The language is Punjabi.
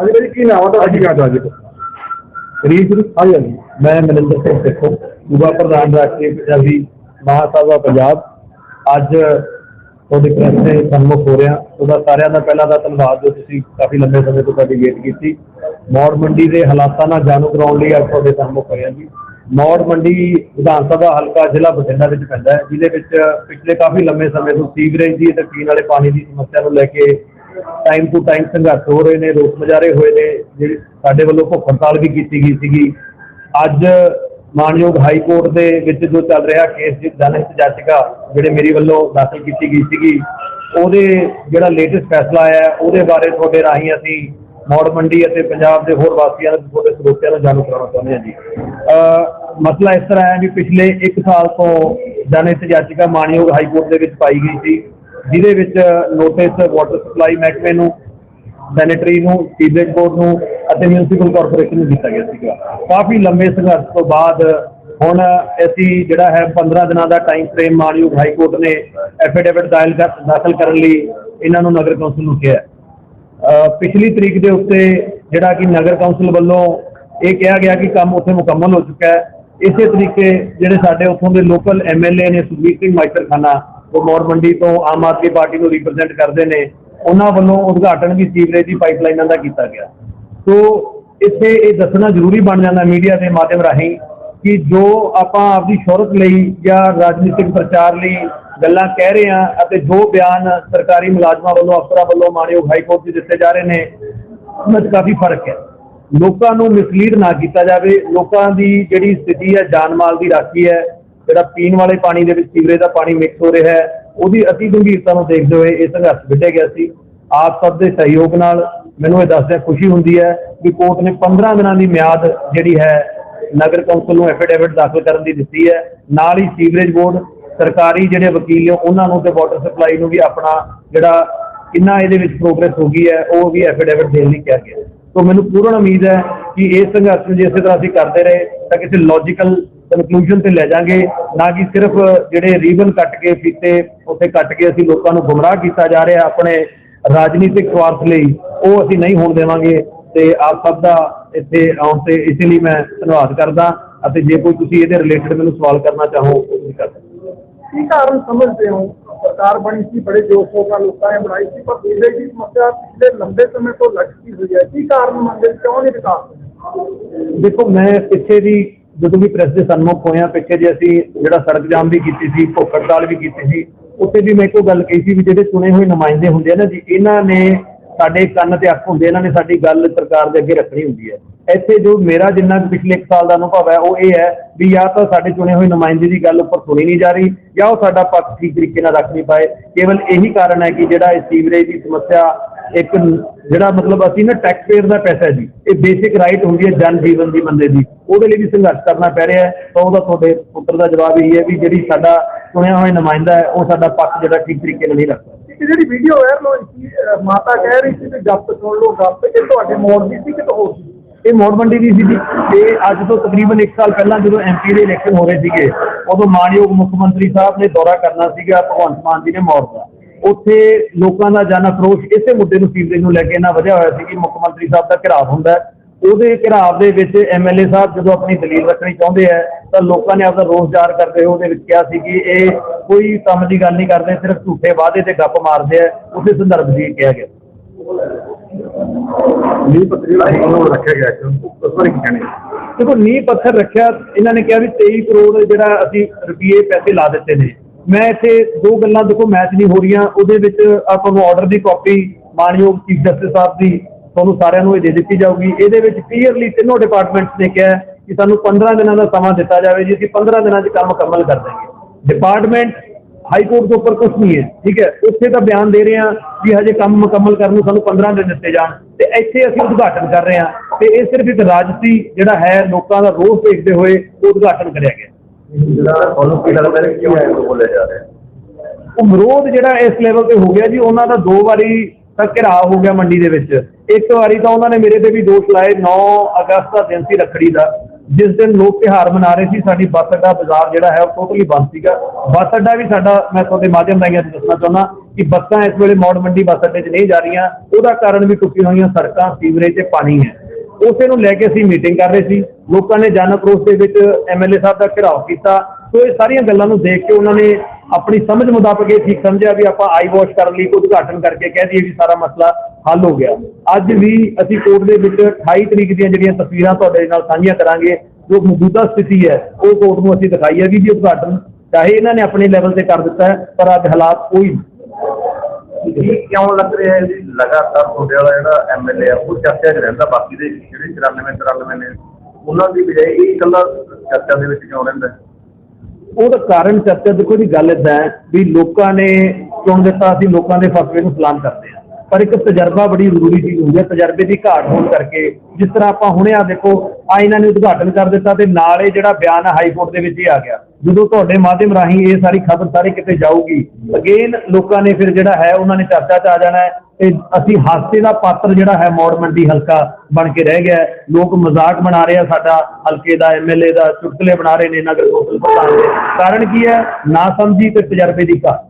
ਹਾਂਜੀ ਕੀ ਨਾਮ ਆ ਤੁਹਾਡਾ? ਕੀ ਕਹਤਾ ਜੀ। ਰੀਤ ਹਾਂਜੀ ਹਾਂਜੀ ਮੈਂ ਮਨਿੰਦਰ ਸਿੰਘ ਸੇਖੋਂ ਯੁਵਾ ਪ੍ਰਧਾਨ ਰਾਸ਼ਟਰੀ ਪੰਜਾਬੀ ਮਹਾਸਭਾ ਪੰਜਾਬ। ਅੱਜ ਤੁਹਾਡੇ ਪ੍ਰੈਸ ਦੇ ਸਨਮੁਖ ਹੋ ਰਿਹਾ। ਉਹਦਾ ਸਾਰਿਆਂ ਦਾ ਪਹਿਲਾਂ ਦਾ ਧੰਨਵਾਦ ਜੋ ਤੁਸੀਂ ਕਾਫੀ ਲੰਬੇ ਸਮੇਂ ਤੋਂ ਸਾਡੀ ਵੇਟ ਕੀਤੀ। ਮੌੜ ਮੰਡੀ ਦੇ ਹਾਲਾਤਾਂ ਨਾਲ ਜਾਣੂ ਕਰਾਉਣ ਲਈ ਅੱਜ ਤੁਹਾਡੇ ਸਨਮੁਖ ਹੋਏ ਹਾਂ ਜੀ। ਮੌੜ ਮੰਡੀ ਵਿਧਾਨ ਸਭਾ ਹਲਕਾ ਜ਼ਿਲ੍ਹਾ ਬਠਿੰਡਾ ਵਿੱਚ ਪੈਂਦਾ ਹੈ ਜਿਹਦੇ ਵਿੱਚ ਪਿਛਲੇ ਕਾਫੀ ਲੰਬੇ ਸਮੇਂ ਤੋਂ ਸੀਵਰੇਜ ਦੀ ਅਤੇ ਪੀਣ ਵਾਲੇ ਪਾਣੀ ਦੀ ਸਮੱਸਿਆ ਨੂੰ ਲੈ ਕੇ ਟਾਈਮ ਟੂ ਟਾਈਮ ਸੰਘਰਸ਼ ਹੋ ਰਹੇ ਨੇ ਰੋਸ ਮੁਜ਼ਾਹਰੇ ਹੋਏ ਨੇ ਜਿਹੜੀ ਸਾਡੇ ਵੱਲੋਂ ਭੁੱਖ ਹੜਤਾਲ ਵੀ ਕੀਤੀ ਗਈ ਸੀਗੀ। ਅੱਜ ਮਾਨਯੋਗ ਹਾਈ ਕੋਰਟ ਦੇ ਵਿੱਚ ਜੋ ਚੱਲ ਰਿਹਾ ਕੇਸ ਦੀ ਜਨਹਿਤ ਯਾਚਿਕਾ ਜਿਹੜੇ ਮੇਰੀ ਵੱਲੋਂ ਦਾਖਲ ਕੀਤੀ ਗਈ ਸੀਗੀ ਉਹਦੇ ਜਿਹੜਾ ਲੇਟੈਸਟ ਫੈਸਲਾ ਆਇਆ ਹੈ, ਉਹਦੇ ਬਾਰੇ ਤੁਹਾਡੇ ਰਾਹੀਂ ਅਸੀਂ ਮੌੜ ਮੰਡੀ ਅਤੇ ਪੰਜਾਬ ਦੇ ਹੋਰ ਵਾਸੀਆਂ ਨੂੰ ਤੁਹਾਡੇ ਸਰੋਤਿਆਂ ਨੂੰ ਜਾਣੂ ਕਰਾਉਣਾ ਚਾਹੁੰਦੇ ਹਾਂ ਜੀ। ਅਹ ਮਸਲਾ ਇਸ ਤਰ੍ਹਾਂ ਹੈ ਵੀ ਪਿਛਲੇ 1 ਸਾਲ ਤੋਂ ਜਨਹਿਤ ਯਾਚਿਕਾ ਮਾਨਯੋਗ ਹਾਈ ਕੋਰਟ ਦੇ ਵਿੱਚ ਪਾਈ ਗਈ ਸੀ। ਜਿਹਦੇ ਵਿੱਚ ਨੋਟਿਸ ਵਾਟਰ ਸਪਲਾਈ ਮਹਿਕਮੇ ਨੂੰ ਸੈਨੇਟਰੀ ਨੂੰ ਸੀਵਰੇਜ ਬੋਰਡ ਨੂੰ ਅਤੇ ਮਿਊਨਿਸਪਲ ਕਾਰਪੋਰੇਸ਼ਨ ਨੂੰ ਦਿੱਤਾ ਗਿਆ ਸੀਗਾ। ਕਾਫੀ ਲੰਬੇ ਸੰਘਰਸ਼ ਤੋਂ ਬਾਅਦ ਹੁਣ ਅਸੀਂ ਜਿਹੜਾ ਹੈ 15 ਦਿਨਾਂ ਦਾ ਟਾਈਮ ਫਰੇਮ ਮਾਨਯੋਗ ਹਾਈ ਕੋਰਟ ਨੇ ਐਫੀਡੇਵਿਟ ਦਾਇਲ ਕਰ- ਦਾਖਲ ਕਰਨ ਲਈ ਇਹਨਾਂ ਨੂੰ ਨਗਰ ਕੌਂਸਲ ਨੂੰ ਕਿਹਾ ਪਿਛਲੀ ਤਰੀਕ ਦੇ ਉੱਤੇ ਜਿਹੜਾ ਕਿ ਨਗਰ ਕੌਂਸਲ ਵੱਲੋਂ ਇਹ ਕਿਹਾ ਗਿਆ ਕਿ ਕੰਮ ਉੱਥੇ ਮੁਕੰਮਲ ਹੋ ਚੁੱਕਾ ਹੈ। ਇਸੇ ਤਰੀਕੇ ਜਿਹੜੇ ਸਾਡੇ ਉੱਥੋਂ ਦੇ ਲੋਕਲ ਐਮਐਲਏ ਨੇ ਸੁਖਬੀਰ ਸਿੰਘ ਮਾਈਟਰ ਖਾਨਾ ਉਹ ਮੰਡੀ ਤੋਂ ਆਮ ਆਦਮੀ ਪਾਰਟੀ ਨੂੰ ਰਿਪਰੈਜ਼ੈਂਟ ਕਰਦੇ ਨੇ, ਉਹਨਾਂ ਵੱਲੋਂ ਉਦਘਾਟਨ ਵੀ ਸੀਵਰੇਜ ਦੀ ਪਾਈਪਲਾਈਨਾਂ ਦਾ ਕੀਤਾ ਗਿਆ। ਸੋ ਇੱਥੇ ਇਹ ਦੱਸਣਾ ਜ਼ਰੂਰੀ ਬਣ ਜਾਂਦਾ ਮੀਡੀਆ ਦੇ ਮਾਧਿਅਮ ਰਾਹੀਂ ਕਿ ਜੋ ਆਪਾਂ ਆਪਦੀ ਸ਼ੋਹਰਤ ਲਈ ਜਾਂ ਰਾਜਨੀਤਿਕ ਪ੍ਰਚਾਰ ਲਈ ਗੱਲਾਂ ਕਹਿ ਰਹੇ ਹਾਂ ਅਤੇ ਜੋ ਬਿਆਨ ਸਰਕਾਰੀ ਮੁਲਾਜ਼ਮਾਂ ਵੱਲੋਂ, ਅਫਸਰਾਂ ਵੱਲੋਂ ਮਾਨਯੋਗ ਹਾਈ ਕੋਰਟ 'ਚ ਦਿੱਤੇ ਜਾ ਰਹੇ ਨੇ, ਉਹਨਾਂ 'ਚ ਕਾਫੀ ਫ਼ਰਕ ਹੈ। ਲੋਕਾਂ ਨੂੰ ਮਿਸਲੀਡ ਨਾ ਕੀਤਾ ਜਾਵੇ, ਲੋਕਾਂ ਦੀ ਜਿਹੜੀ ਸਥਿਤੀ ਹੈ, ਜਾਨ ਮਾਲ ਦੀ ਰਾਖੀ ਹੈ ਜਿਹੜਾ ਪੀਣ ਵਾਲੇ ਪਾਣੀ ਦੇ ਵਿੱਚ, ਸੀਵਰੇਜ ਦਾ ਪਾਣੀ ਮਿਕਸ ਹੋ ਰਿਹਾ ਹੈ, ਉਹਦੀ ਅਤੀ ਗੰਭੀਰਤਾ ਨੂੰ ਦੇਖਦੇ ਹੋਏ ਇਹ ਸੰਘਰਸ਼ ਵਿੱਢਿਆ ਗਿਆ ਸੀ। ਆਪ ਸਭ ਦੇ ਸਹਿਯੋਗ ਨਾਲ ਮੈਨੂੰ ਇਹ ਦੱਸਦਿਆਂ ਖੁਸ਼ੀ ਹੁੰਦੀ ਹੈ ਕਿ ਕੋਰਟ ਨੇ 15 ਦਿਨਾਂ ਦੀ ਮਿਆਦ ਜਿਹੜੀ ਹੈ, ਨਗਰ ਕੌਂਸਲ ਨੂੰ ਐਫੀਡੇਵਿਟ ਦਾਖਲ ਕਰਨ ਦੀ ਦਿੱਤੀ ਹੈ। ਨਾਲ ਹੀ ਸੀਵਰੇਜ ਬੋਰਡ, ਸਰਕਾਰੀ ਜਿਹੜੇ ਵਕੀਲ ਨੇ, ਉਹਨਾਂ ਨੂੰ ਤੇ ਵਾਟਰ ਸਪਲਾਈ ਨੂੰ ਵੀ ਆਪਣਾ ਜਿਹੜਾ ਕਿੰਨਾ ਇਹਦੇ ਵਿੱਚ ਪ੍ਰੋਗਰੈਸ ਹੋ ਗਈ ਹੈ, ਉਹ ਵੀ ਐਫੀਡੇਵਿਟ ਦੇਣ ਲਈ ਕਿਹਾ ਗਿਆ। ਸੋ ਮੈਨੂੰ ਪੂਰਨ ਉਮੀਦ ਹੈ ਕਿ ਇਹ ਸੰਘਰਸ਼ ਨੂੰ ਜੇ ਇਸੇ ਤਰ੍ਹਾਂ ਅਸੀਂ ਕਰਦੇ ਰਹੇ, ਤਾਂ ਕਿਸੇ ਲੌਜੀਕਲ ਕਨਕਲੂਜਨ ਤੇ ਲੈ ਜਾਾਂਗੇ ਨਾ ਕਿ ਸਿਰਫ ਜਿਹੜੇ ਰੀਬਨ ਕੱਟ ਕੇ ਫੀਤੇ ਉੱਥੇ ਕੱਟ ਕੇ ਅਸੀਂ ਲੋਕਾਂ ਨੂੰ ਗੁੰਮਰਾਹ ਕੀਤਾ ਜਾ ਰਿਹਾ ਆਪਣੇ ਰਾਜਨੀਤਿਕ ਸਵਾਰਥ ਲਈ ਉਹ ਅਸੀਂ ਨਹੀਂ ਹੋਣ ਦੇਵਾਂਗੇ ਤੇ ਆਪ ਸਭ ਦਾ ਇੱਥੇ ਆਉਣ ਤੇ ਇਸ ਲਈ ਮੈਂ ਧੰਨਵਾਦ ਕਰਦਾ ਅਤੇ ਜੇ ਕੋਈ ਤੁਸੀਂ ਇਹਦੇ ਰਿਲੇਟਡ ਮੈਨੂੰ ਸਵਾਲ ਕਰਨਾ ਚਾਹੋ ਉਹ ਤੁਸੀਂ ਕਰ ਸਕਦੇ ਹੋ। ਕੀ ਕਾਰਨ ਸਮਝਦੇ ਹੋ? ਸਰਕਾਰ ਬਣੀ ਸੀ ਬੜੇ ਜੋਸ਼ ਨਾਲ ਲੋਕਾਂ ਨੇ ਬਣਾਈ ਸੀ ਪਰ ਸੀਵਰੇਜ ਦੀ ਸਮੱਸਿਆ ਪਿਛਲੇ ਲੰਬੇ ਸਮੇਂ ਤੋਂ ਲਟਕੀ ਹੋਈ ਹੈ? ਕੀ ਕਾਰਨ ਮੰਨਦੇ ਕਿਉਂ ਨਹੀਂ ਵਿਕਾਸ ਦੇਖੋ ਮੈਂ ਪਿੱਛੇ ਦੀ ਜਦੋਂ ਵੀ ਪ੍ਰੈਸ ਦੇ ਸਨਮੁਖ ਹੋਇਆ ਪਿੱਛੇ ਜੇ ਅਸੀਂ ਜਿਹੜਾ ਸੜਕ ਜਾਮ ਵੀ ਕੀਤੀ ਸੀ ਭੁੱਖ ਹੜਤਾਲ ਵੀ ਕੀਤੀ ਸੀ, ਉੱਥੇ ਵੀ ਮੈਂ ਇੱਕੋ ਗੱਲ ਕਹੀ ਸੀ ਵੀ ਜਿਹੜੇ ਚੁਣੇ ਹੋਏ ਨੁਮਾਇੰਦੇ ਹੁੰਦੇ ਆ ਨਾ ਜੀ, ਇਹਨਾਂ ਨੇ ਸਾਡੇ ਕੰਨ ਤੇ ਅੱਖ ਹੁੰਦੇ ਇਹਨਾਂ ਨੇ ਸਾਡੀ ਗੱਲ ਸਰਕਾਰ ਦੇ ਅੱਗੇ ਰੱਖਣੀ ਹੁੰਦੀ ਹੈ ਇੱਥੇ ਜੋ ਮੇਰਾ ਜਿੰਨਾ ਪਿਛਲੇ 1 ਸਾਲ ਦਾ ਅਨੁਭਵ ਹੈ, ਉਹ ਇਹ ਹੈ ਵੀ ਜਾਂ ਤਾਂ ਸਾਡੇ ਚੁਣੇ ਹੋਏ ਨੁਮਾਇੰਦੇ ਦੀ ਗੱਲ ਉੱਪਰ ਸੁਣੀ ਨਹੀਂ ਜਾ ਰਹੀ, ਜਾਂ ਉਹ ਸਾਡਾ ਪੱਖ ਠੀਕ ਤਰੀਕੇ ਨਾਲ ਰੱਖ ਨਹੀਂ ਪਾਏ। ਕੇਵਲ ਇਹੀ ਕਾਰਨ ਹੈ ਕਿ ਜਿਹੜਾ ਇਹ ਸੀਵਰੇਜ ਦੀ ਸਮੱਸਿਆ, ਇੱਕ ਜਿਹੜਾ ਮਤਲਬ ਅਸੀਂ ਨਾ ਟੈਕਸ ਪੇਅਰ ਦਾ ਪੈਸਾ ਹੈ ਜੀ, ਇਹ ਬੇਸਿਕ ਰਾਈਟ ਹੁੰਦੀ ਹੈ ਜਨ ਜੀਵਨ ਦੀ ਬੰਦੇ ਦੀ। ਉਹਦੇ ਲਈ ਵੀ ਸੰਘਰਸ਼ ਕਰਨਾ ਪੈ ਰਿਹਾ ਹੈ। ਤਾਂ ਉਹਦਾ ਤੁਹਾਡੇ ਪੁੱਤਰ ਦਾ ਜਵਾਬ ਇਹੀ ਹੈ ਵੀ ਜਿਹੜੀ ਸਾਡਾ ਚੁਣਿਆ ਹੋਇਆ ਨੁਮਾਇੰਦਾ ਹੈ ਉਹ ਸਾਡਾ ਪੱਖ ਜਿਹੜਾ ਠੀਕ ਤਰੀਕੇ ਨਾਲ ਨਹੀਂ ਰੱਖਦਾ ਇੱਕ ਜਿਹੜੀ ਵੀਡੀਓ ਵਾਇਰਲ ਹੋਈ ਸੀ ਮਾਤਾ ਕਹਿ ਰਹੀ ਸੀ ਕਿ ਗੱਪ ਸੁਣ ਲਓ ਗੱਪ ਇਹ ਤੁਹਾਡੇ ਮੋੜ ਦੀ ਸੀ ਕਿ ਹੋਰ ਸੀ? ਇਹ ਮੋੜ ਮੰਡੀ ਦੀ ਸੀ ਜੀ। ਇਹ ਅੱਜ ਤੋਂ ਤਕਰੀਬਨ 1 ਸਾਲ ਪਹਿਲਾਂ ਜਦੋਂ ਐਮਪੀ ਦੇ ਇਲੈਕਸ਼ਨ ਹੋ ਰਹੇ ਸੀਗੇ ਉਦੋਂ ਮਾਨਯੋਗ ਮੁੱਖ ਮੰਤਰੀ ਸਾਹਿਬ ਨੇ ਦੌਰਾ ਕਰਨਾ ਸੀਗਾ ਭਗਵੰਤ ਮਾਨ ਜੀ ਨੇ ਮੋੜ ਦਾ। ਉੱਥੇ ਲੋਕਾਂ ਦਾ ਜਨ ਅਕਰੋਸ਼ ਇਸੇ ਮੁੱਦੇ ਨੂੰ ਸੀਵਰੇਜ ਨੂੰ ਲੈ ਕੇ ਇੰਨਾ ਵਧਿਆ ਹੋਇਆ ਸੀ ਕਿ ਮੁੱਖ ਮੰਤਰੀ ਸਾਹਿਬ ਦਾ ਘਿਰਾਵ ਹੁੰਦਾ ਹੈ। ਉਹਦੇ ਘਿਰਾਵ ਦੇ ਵਿੱਚ ਐਮਐਲਏ ਸਾਹਿਬ ਜਦੋਂ ਆਪਣੀ ਦਲੀਲ ਰੱਖਣੀ ਚਾਹੁੰਦੇ ਆ ਤਾਂ ਲੋਕਾਂ ਨੇ ਆਪਦਾ ਰੋਸ ਜ਼ਾਹਰ ਕਰਦੇ ਹੋਏ ਉਹਦੇ ਵਿੱਚ ਕਿਹਾ ਸੀ ਕਿ ਇਹ ਕੋਈ ਕੰਮ ਦੀ ਗੱਲ ਨਹੀਂ ਕਰਦੇ ਸਿਰਫ ਝੂਠੇ ਵਾਅਦੇ ਤੇ ਗੱਪ ਮਾਰਦੇ ਆ ਉਸੇ ਸੰਦਰਭ 'ਚ ਇਹ ਕਿਹਾ ਗਿਆ। ਨੀ ਪੱਤਰੀ ਵਾਲਾ ਉਹਨੂੰ ਰੱਖਿਆ ਗਿਆ ਉਸ ਬਾਰੇ ਕੀ ਦੇਖੋ ਨੀਂਹ ਪੱਥਰ ਰੱਖਿਆ ਇਹਨਾਂ ਨੇ ਕਿਹਾ ਵੀ 23 ਕਰੋੜ ਜਿਹੜਾ ਅਸੀਂ ਰੁਪਏ ਪੈਸੇ ਲਾ ਦਿੱਤੇ ਨੇ। ਮੈਂ ਇੱਥੇ ਦੋ ਗੱਲਾਂ ਦੇਖੋ ਮੈਚ ਨਹੀਂ ਹੋ ਰਹੀਆਂ ਉਹਦੇ ਵਿੱਚ ਆ ਤੁਹਾਨੂੰ ਆਰਡਰ ਦੀ ਕਾਪੀ ਮਾਨਯੋਗ ਚੀਫ ਜਸਟਿਸ ਸਾਹਿਬ ਦੀ ਤੁਹਾਨੂੰ ਸਾਰਿਆਂ ਨੂੰ ਇਹ ਦੇ ਦਿੱਤੀ ਜਾਊਗੀ। ਇਹਦੇ ਵਿੱਚ ਕਲੀਅਰਲੀ ਤਿੰਨੋਂ ਡਿਪਾਰਟਮੈਂਟਸ ਨੇ ਕਿਹਾ ਕਿ ਸਾਨੂੰ 15 ਦਿਨਾਂ ਦਾ ਸਮਾਂ ਦਿੱਤਾ ਜਾਵੇ ਜੀ ਅਸੀਂ 15 ਦਿਨਾਂ 'ਚ ਕੰਮ ਮੁਕੰਮਲ ਕਰ ਦਾਂਗੇ ਡਿਪਾਰਟਮੈਂਟ ਹਾਈ ਕੋਰਟ ਦੇ ਉੱਪਰ ਕੁਝ ਨਹੀਂ ਹੈ ਠੀਕ ਹੈ? ਉੱਥੇ ਤਾਂ ਬਿਆਨ ਦੇ ਰਹੇ ਹਾਂ ਵੀ ਹਜੇ ਕੰਮ ਮੁਕੰਮਲ ਕਰਨ ਨੂੰ ਸਾਨੂੰ 15 ਦਿਨ ਦਿੱਤੇ ਜਾਣ। ਤੇ ਇੱਥੇ ਅਸੀਂ ਉਦਘਾਟਨ ਕਰ ਰਹੇ ਹਾਂ। ਤੇ ਇਹ ਸਿਰਫ ਇੱਕ ਰਾਜਸੀ ਜਿਹੜਾ ਹੈ ਲੋਕਾਂ ਦਾ ਰੋਸ ਦੇਖਦੇ ਹੋਏ ਉਦਘਾਟਨ ਕਰਿਆ ਗਿਆ। ਤੁਹਾਨੂੰ ਕੀ ਲੱਗਦਾ ਹੈ ਕਿਉਂ ਇਹ ਬੋਲਿਆ ਜਾ ਰਿਹਾ? ਉਹ ਵਿਰੋਧ ਜਿਹੜਾ ਇਸ ਲੈਵਲ ਤੇ ਹੋ ਗਿਆ ਜੀ ਉਹਨਾਂ ਦਾ ਦੋ ਵਾਰੀ ਤਾਂ ਘਿਰਾਅ ਹੋ ਗਿਆ ਮੰਡੀ ਦੇ ਵਿੱਚ। ਇੱਕ ਵਾਰੀ ਤਾਂ ਉਹਨਾਂ ਨੇ ਮੇਰੇ ਤੇ ਵੀ ਦੋਸ਼ ਲਾਏ 9 ਅਗਸਤ ਦਾ ਦਿਨ ਸੀ ਰੱਖੜੀ ਦਾ, ਜਿਸ ਦਿਨ ਲੋਕ ਤਿਉਹਾਰ ਮਨਾ ਰਹੇ ਸੀ, ਸਾਡੀ ਬੱਸ ਅੱਡਾ ਬਾਜ਼ਾਰ ਜਿਹੜਾ ਹੈ ਉਹ ਟੋਟਲੀ ਬੰਦ ਸੀਗਾ। ਬੱਸ ਅੱਡਾ ਵੀ ਸਾਡਾ, ਮੈਂ ਤੁਹਾਡੇ ਮਾਧਿਅਮ ਰਾਹੀਂ ਅੱਜ ਦੱਸਣਾ ਚਾਹੁੰਦਾ ਕਿ ਬੱਸਾਂ ਇਸ ਵੇਲੇ ਮੌੜ ਮੰਡੀ ਬੱਸ ਅੱਡੇ 'ਚ ਨਹੀਂ ਜਾ ਰਹੀਆਂ। ਉਹਦਾ ਕਾਰਨ ਵੀ ਟੁੱਟੀ ਹੋਈਆਂ ਸੜਕਾਂ, ਸੀਵਰੇਜ ਤੇ ਪਾਣੀ ਹੈ। ਉਸੇ ਨੂੰ ਲੈ ਕੇ ਅਸੀਂ ਮੀਟਿੰਗ ਕਰ ਰਹੇ ਸੀ। ਲੋਕਾਂ ਨੇ ਜਨ ਰੋਸ ਦੇ ਵਿੱਚ ਐਮਐਲਏ ਸਾਹਿਬ ਦਾ ਘਿਰਾਓ ਕੀਤਾ। ਸੋ ਇਹ ਸਾਰੀਆਂ ਗੱਲਾਂ ਨੂੰ ਦੇਖ ਕੇ ਉਹਨਾਂ ਨੇ ਆਪਣੀ ਸਮਝ ਮੁਤਾਬਕ ਇਹ ਠੀਕ ਸਮਝਿਆ ਵੀ ਆਪਾਂ ਆਈ ਵਾਸ਼ ਕਰਨ ਲਈ ਉਦਘਾਟਨ ਕਰਕੇ ਕਹਿ ਦਈਏ ਵੀ ਸਾਰਾ ਮਸਲਾ ਹੱਲ ਹੋ ਗਿਆ। ਅੱਜ ਵੀ ਅਸੀਂ ਕੋਰਟ ਦੇ ਵਿੱਚ 28 ਤਰੀਕ ਦੀਆਂ ਜਿਹੜੀਆਂ ਤਸਵੀਰਾਂ ਤੁਹਾਡੇ ਨਾਲ ਸਾਂਝੀਆਂ ਕਰਾਂਗੇ ਜੋ ਮੌਜੂਦਾ ਸਥਿਤੀ ਹੈ ਉਹ ਕੋਰਟ ਨੂੰ ਅਸੀਂ ਦਿਖਾਈ ਹੈ ਵੀ ਜੀ ਉਦਘਾਟਨ ਚਾਹੇ ਇਹਨਾਂ ਨੇ ਆਪਣੇ ਲੈਵਲ ਤੇ ਕਰ ਦਿੱਤਾ ਹੈ ਪਰ ਅੱਜ ਹਾਲਾਤ ਕੋਈ ਨਹੀਂ। ਕਿਉਂ ਲੱਗ ਰਿਹਾ ਹੈ ਜੀ? ਲਗਾਤਾਰ ਤੁਹਾਡੇ ਵਾਲਾ ਜਿਹੜਾ ਐਮਐਲਏ ਆ ਉਹ ਚਰਚਾ 'ਚ ਰਹਿੰਦਾ ਬਾਕੀ ਦੇ ਜਿਹੜੇ 94 93 ਨੇ ਉਹਨਾਂ ਦੀ ਬਜਾਏ ਇਹ ਇਕੱਲਾ ਚਰਚਾ ਦੇ ਵਿੱਚ ਕਿਉਂ ਰਹਿੰਦਾ? ਉਹਦਾ ਕਾਰਨ ਚਰਚਾ ਦੇਖੋ ਜੀ ਗੱਲ ਏਦਾਂ ਹੈ ਵੀ ਲੋਕਾਂ ਨੇ ਚੁਣ ਦਿੱਤਾ ਅਸੀਂ ਲੋਕਾਂ ਦੇ ਫਸਵੇ ਨੂੰ ਸਲਾਮ ਕਰਦੇ ਹਾਂ। ਪਰ ਇੱਕ ਤਜਰਬਾ ਬੜੀ ਜ਼ਰੂਰੀ ਚੀਜ਼ ਹੁੰਦੀ ਹੈ, ਤਜਰਬੇ ਦੀ ਘਾਟ ਹੋਣ ਕਰਕੇ। ਜਿਸ ਤਰ੍ਹਾਂ ਆਪਾਂ ਹੁਣੇ ਆ ਦੇਖੋ, ਆ ਇਹਨਾਂ ਨੇ ਉਦਘਾਟਨ ਕਰ ਦਿੱਤਾ ਤੇ ਨਾਲ ਇਹ ਜਿਹੜਾ ਬਿਆਨ ਹਾਈ ਕੋਰਟ ਦੇ ਵਿੱਚ ਹੀ ਆ ਗਿਆ। ਜਦੋਂ ਤੁਹਾਡੇ ਮਾਧਿਅਮ ਰਾਹੀਂ ਇਹ ਸਾਰੀ ਖਬਰ ਸਾਰੇ ਕਿਤੇ ਜਾਊਗੀ ਅਗੇਨ ਲੋਕਾਂ ਨੇ ਫਿਰ ਜਿਹੜਾ ਹੈ, ਉਹਨਾਂ ਨੇ ਚਰਚਾ 'ਚ ਆ ਜਾਣਾ ਹੈ ਤੇ ਅਸੀਂ ਹਾਸੇ ਦਾ ਪਾਤਰ ਜਿਹੜਾ ਹੈ, ਮੌੜ ਮੰਡੀ ਹਲਕਾ ਬਣ ਕੇ ਰਹਿ ਗਿਆ ਲੋਕ ਮਜ਼ਾਕ ਬਣਾ ਰਹੇ ਆ ਸਾਡਾ, ਹਲਕੇ ਦਾ ਐਮਐਲਏ ਦਾ, ਚੁਟਕਲੇ ਬਣਾ ਰਹੇ ਨੇ ਨਗਰ ਕੌਂਸਲ ਪ੍ਰਧਾਨ ਦੇ। ਕਾਰਨ ਕੀ ਹੈ? ਨਾ ਸਮਝੀ ਤੇ ਤਜਰਬੇ ਦੀ ਘਾਟ।